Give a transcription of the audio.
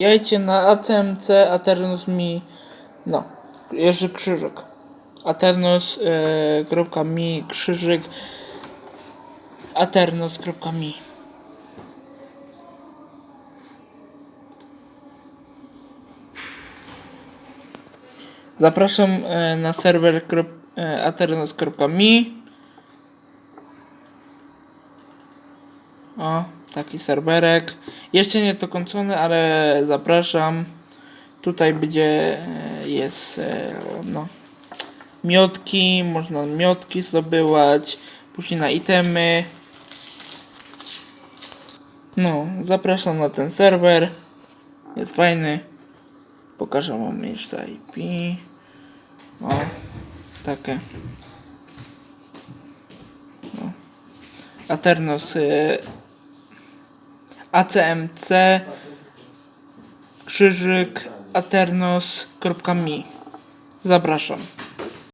Jajcie na ACMC Aternos mi. No, Jerzy Krzyżyk. Aternos e, krzyżyk aternos.mi Zapraszam e, na serwer e, aternos.mi O, taki serwerek. Jeszcze nie dokończony, ale zapraszam. Tutaj będzie, e, jest, e, no, miotki, można miotki zdobywać, później na itemy. No, zapraszam na ten serwer. Jest fajny. Pokażę wam miejsca IP. O, takie. No. Aternos y, ACMC krzyżyk aternos.mi Zapraszam.